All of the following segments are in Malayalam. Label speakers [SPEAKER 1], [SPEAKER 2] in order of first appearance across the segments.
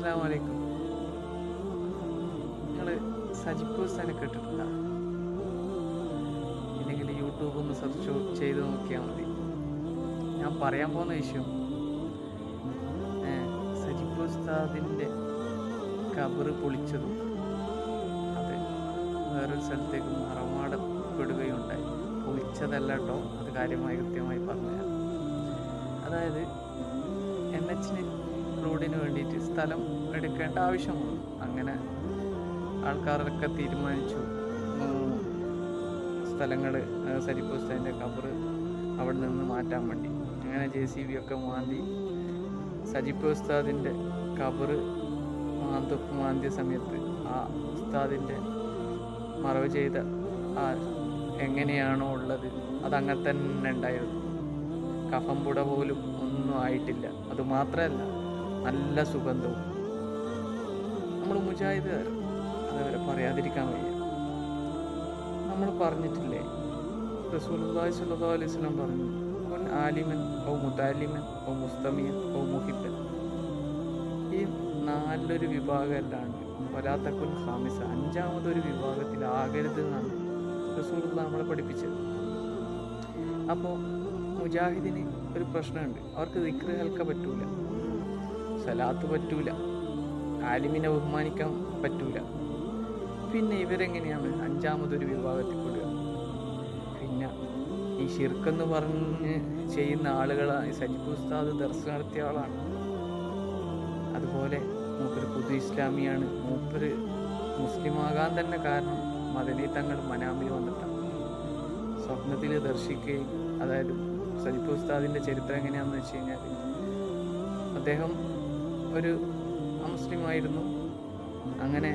[SPEAKER 1] അസ്സാം വലൈക്കും നിങ്ങൾ സജിപ്പ് ഹുസാനെ കേട്ടിട്ടുണ്ടോ? ഇല്ലെങ്കിൽ യൂട്യൂബ് ഒന്ന് സെർച്ച് ചെയ്ത് നോക്കിയാൽ മതി. ഞാൻ പറയാൻ പോകുന്ന വിഷയം സജിപ്പ് ഉസ്താദിന്റെ കബറ് പൊളിച്ചതും അത് വേറൊരു സ്ഥലത്തേക്ക് മറമാടപ്പെടുകയുണ്ടായി. പൊളിച്ചതല്ല കേട്ടോ അത് കാര്യമായി കൃത്യമായി പറഞ്ഞുതരാം. അതായത് എൻ എച്ചിന് റോഡിന് വേണ്ടിയിട്ട് സ്ഥലം എടുക്കേണ്ട ആവശ്യം വന്നു അങ്ങനെ ആൾക്കാരൊക്കെ തീരുമാനിച്ചു. സ്ഥലങ്ങൾ സരിപ്പുസ്തന്റെ കബറ് അവിടെ നിന്ന് മാറ്റാൻ വേണ്ടി. അങ്ങനെ ജെ സി ബി ഒക്കെ മാന്തി സജിപ്പ് ഉസ്താദിന്റെ കബറ് മാന്ത മാന്തിയ സമയത്ത് ആ ഉസ്താദിന്റെ മറവ് ചെയ്ത ആ എങ്ങനെയാണോ ഉള്ളത് അതങ്ങനെ തന്നെ ഉണ്ടായിരുന്നു. കഫം പുട പോലും ഒന്നും ആയിട്ടില്ല. അത് മാത്രമല്ല നല്ല സുഗന്ധവും. നമ്മൾ മുജാഹിദുകാർ അതവരെ പറയാതിരിക്കാൻ വയ്യ. നമ്മൾ പറഞ്ഞിട്ടില്ലേ? റസൂലുള്ളാഹി സ്വല്ലല്ലാഹു അലൈഹി വസല്ലം പറഞ്ഞു കുൻ ആലിമൻ ഔ മുതാലിമൻ ഔ മുസ്തമിയൻ ഔ മുഹിബൻ ഈ നാലൊരു വിഭാഗം അല്ലാണ്ട് വലാത്തക്കുൻ ഹാമിസ അഞ്ചാമതൊരു വിഭാഗത്തിലാകരുത് എന്നാണ് റസൂലുള്ള നമ്മളെ പഠിപ്പിച്ചത്. അപ്പോൾ മുജാഹിദിന് ഒരു പ്രശ്നമുണ്ട്. അവർക്ക് കേൾക്കാൻ പറ്റൂല. സലാത്ത് പറ്റൂല. ആലിമിനെ ബഹുമാനിക്കാൻ പറ്റൂല. പിന്നെ ഇവരെങ്ങനെയാണ് അഞ്ചാമതൊരു വിഭാഗത്തിൽ പെടുക പിന്നെ ഈ ഷിർക്കെന്ന് പറഞ്ഞ് ചെയ്യുന്ന ആളുകളാണ് സജിബ് ഉസ്താദ് നടത്തിയ ആളാണ്. അതുപോലെ മൂപ്പര് പുതു ഇസ്ലാമിയാണ്. മൂപ്പര് മുസ്ലിമാകാൻ തന്നെ കാരണം മദനി തങ്ങൾ മനാമിൽ വന്നിട്ടാണ് സ്വപ്നത്തിൽ ദർശിക്കുകയും അതായത് സജിബ് ഉസ്താദിന്റെ ചരിത്രം എങ്ങനെയാണെന്ന് വെച്ച് കഴിഞ്ഞാൽ അദ്ദേഹം ഒരു മുസ്ലിമായിരുന്നു അങ്ങനെ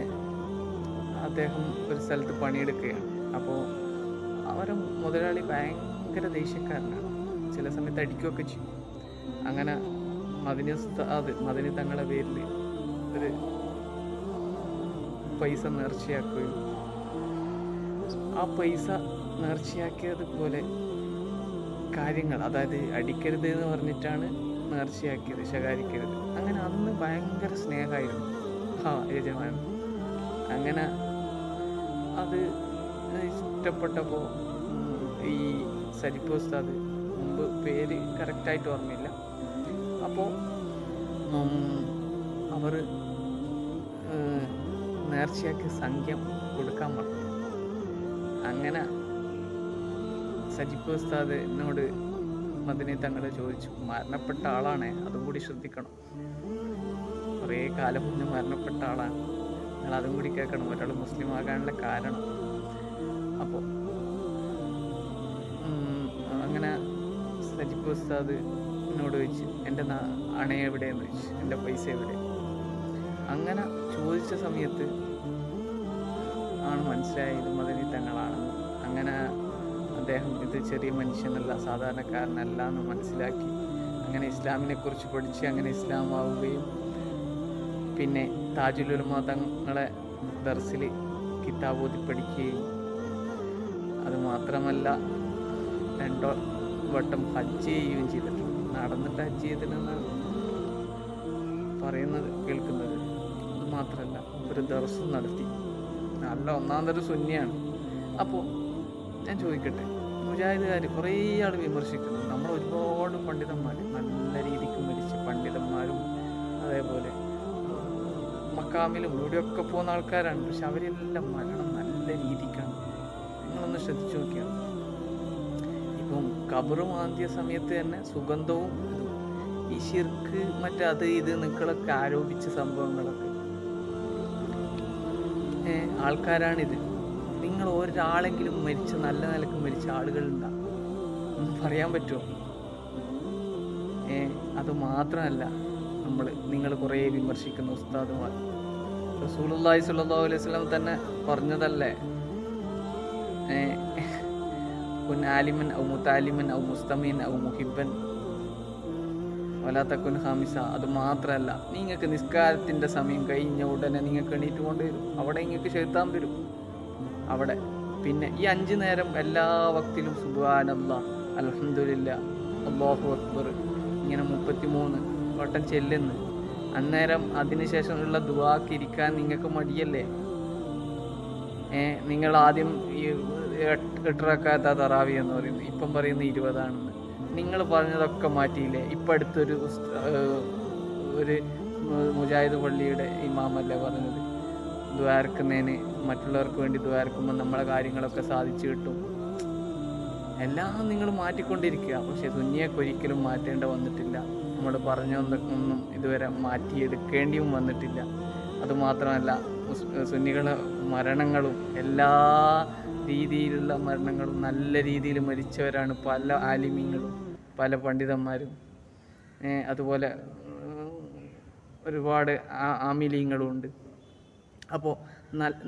[SPEAKER 1] അദ്ദേഹം ഒരു സ്ഥലത്ത് പണിയെടുക്കുകയാണ്. അപ്പോൾ അവരെ മുതലാളി ഭയങ്കര ദേഷ്യക്കാരനാണ്. ചില സമയത്ത് അടിക്കുകയൊക്കെ ചെയ്യും. അങ്ങനെ മദിനി ഉസ്താദ് മദിനി തങ്ങളുടെ പേരിൽ ഒരു പൈസ നേർച്ചയാക്കുകയും ആ പൈസ നേർച്ചയാക്കിയതുപോലെ കാര്യങ്ങൾ അതായത് അടിക്കരുത് എന്ന് പറഞ്ഞിട്ടാണ് നേർച്ചയാക്കിയത് ശകാരിക്കരുത്. അങ്ങനെ അന്ന് ഭയങ്കര സ്നേഹമായിരുന്നു. ആ യജമാനൻ അങ്ങനെ അത് ഇഷ്ടപ്പെട്ടപ്പോൾ ഈ സരിപ്പ് ഉസ്താദ് മുമ്പ് പേര് കറക്റ്റായിട്ട് ഓർമ്മയില്ല. അപ്പോൾ അവർ നേർച്ചയാക്കി സംഖ്യം കൊടുക്കാൻ പറഞ്ഞു. അങ്ങനെ സജിപ്പ് ഉസ്താദ് എന്നോട് മദിനി തങ്ങളെ ചോദിച്ചു മരണപ്പെട്ട ആളാണേ അതും കൂടി ശ്രദ്ധിക്കണം. കുറേ കാലം മുന്നേ മരണപ്പെട്ട ആളാണ്. നിങ്ങൾ അതും കൂടി കേൾക്കണം. ഒരാൾ മുസ്ലിം ആകാനുള്ള കാരണം. അപ്പോൾ അങ്ങനെ സജിബ് ഉസ്താദ് എന്നോട് ചോദിച്ചു എന്റെ അണ എവിടെയെന്ന് ചോദിച്ചു. എന്റെ പൈസ എവിടെ അങ്ങനെ ചോദിച്ച സമയത്ത് ആണ് മനസ്സിലായത് മദനി തങ്ങളാണെന്ന് അങ്ങനെ അദ്ദേഹം ഇത് ചെറിയ മനുഷ്യനല്ല സാധാരണക്കാരനല്ല എന്ന് മനസ്സിലാക്കി. അങ്ങനെ ഇസ്ലാമിനെക്കുറിച്ച് പഠിച്ച് അങ്ങനെ ഇസ്ലാം ആവുകയും പിന്നെ താജുലുലമ തങ്ങളെ ദർസിൽ കിതാബോധി പഠിക്കുകയും അതുമാത്രമല്ല രണ്ടോ വട്ടം ഹജ്ജ് ചെയ്യുകയും ചെയ്തിട്ടുണ്ട്. നടന്നിട്ട് ഹജ്ജ് ചെയ്തിട്ടെന്നാണ് പറയുന്നത് കേൾക്കുന്നത്. അതുമാത്രമല്ല ഒരു ദർശനം നടത്തി. നല്ല ഒന്നാം തരം സുന്നിയാണ്. അപ്പോൾ ഞാൻ ചോദിക്കട്ടെ മുജാഹിദുകാർ കുറേ ആൾ വിമർശിക്കുന്നു നമ്മൾ ഒരുപാട് പണ്ഡിതന്മാർ നല്ല രീതിക്ക് മരിച്ച പണ്ഡിതന്മാരും അതേപോലെ മക്കാമിലും ഇവിടെയൊക്കെ പോകുന്ന ആൾക്കാരാണ്. പക്ഷെ അവരെല്ലാം മരണം നല്ല രീതിക്കാണ്. നിങ്ങളൊന്ന് ശ്രദ്ധിച്ചു നോക്കിയാൽ ഇപ്പം കബറ് മാന്തിയ സമയത്ത് തന്നെ സുഗന്ധവും ഈ മറ്റേ മറ്റത് ഇത് നിങ്ങളൊക്കെ ആരോപിച്ച സംഭവങ്ങളൊക്കെ. ആൾക്കാരാണിത്. നിങ്ങൾ ഒരാളെങ്കിലും മരിച്ച നല്ല നിലയ്ക്ക് മരിച്ച ആളുകളുണ്ടാകും പറയാൻ പറ്റുമോ ഏ അത് മാത്രമല്ല. നമ്മൾ നിങ്ങൾ കുറേ വിമർശിക്കുന്ന ഉസ്താദുമാർ. റസൂലുള്ളാഹി സ്വല്ലല്ലാഹു അലൈഹി വസല്ലം തന്നെ പറഞ്ഞതല്ലേ? കുൻ ആലിമൻ ഔ മുതാലിമൻ ഔ മുസ്തമീൻ ഔ മുഹിബൻ വലാത്തക്കുൻ ഹാമിസ അത് മാത്രമല്ല നിങ്ങൾക്ക് നിസ്കാരത്തിന്റെ സമയം കഴിഞ്ഞ ഉടനെ നിങ്ങൾക്ക് എണീറ്റ് കൊണ്ടുവരും അവിടെ നിങ്ങൾക്ക് ചെലുത്താൻ വരും. അവിടെ. പിന്നെ ഈ അഞ്ച് നേരം എല്ലാ വക്തിലും സുബാനല്ല അലഹമുല്ല അള്ളാഹു അക്ബർ. ഇങ്ങനെ മുപ്പത്തി വട്ടം ചെല്ലുന്നു. അന്നേരം അതിനുശേഷമുള്ള ദുവാക്ക് ഇരിക്കാൻ നിങ്ങൾക്ക് മടിയല്ലേ? ഏ നിങ്ങൾ ആദ്യം ഈ എട്ട് എട്ടരക്കാത്ത തറാവി എന്ന് പറയുന്നു ഇപ്പം പറയുന്ന ഇരുപതാണെന്ന്. നിങ്ങൾ പറഞ്ഞതൊക്കെ മാറ്റിയില്ലേ? ഇപ്പം അടുത്തൊരു ഒരു മുജാഹിദ് പള്ളിയുടെ ഇമാമല്ലേ പറഞ്ഞത്? ദ്വാരക്കുന്നതിന് മറ്റുള്ളവർക്ക് വേണ്ടി ദ്വാരക്കുമ്പോൾ നമ്മളെ കാര്യങ്ങളൊക്കെ സാധിച്ചു കിട്ടും. എല്ലാം നിങ്ങൾ മാറ്റിക്കൊണ്ടിരിക്കുക. പക്ഷേ സുന്നിയൊക്കെ ഒരിക്കലും മാറ്റേണ്ട വന്നിട്ടില്ല. നമ്മൾ പറഞ്ഞൊന്നും ഇതുവരെ മാറ്റിയെടുക്കേണ്ടിയും വന്നിട്ടില്ല. അതുമാത്രമല്ല സുന്നികളെ മരണങ്ങളും എല്ലാ രീതിയിലുള്ള മരണങ്ങളും നല്ല രീതിയിൽ മരിച്ചവരാണ് പല ആലിമ്യങ്ങളും പല പണ്ഡിതന്മാരും. അതുപോലെ ഒരുപാട് ആമിലീങ്ങളും ഉണ്ട്. അപ്പോൾ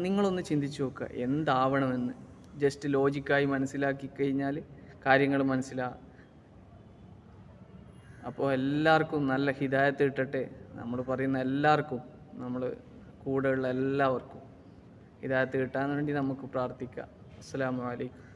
[SPEAKER 1] നിങ്ങളൊന്ന് ചിന്തിച്ചു നോക്കുക എന്താവണമെന്ന്? ജസ്റ്റ് ലോജിക്കായി മനസ്സിലാക്കി കഴിഞ്ഞാൽ കാര്യങ്ങൾ മനസ്സിലാ അപ്പോൾ എല്ലാവർക്കും നല്ല ഹിദായത്ത് കിട്ടട്ടെ നമ്മൾ പറയുന്ന എല്ലാവർക്കും നമ്മൾ കൂടെയുള്ള എല്ലാവർക്കും ഹിദായത്ത് കിട്ടാൻ വേണ്ടി നമുക്ക് പ്രാർത്ഥിക്കാം. അസ്സാം വലൈക്കും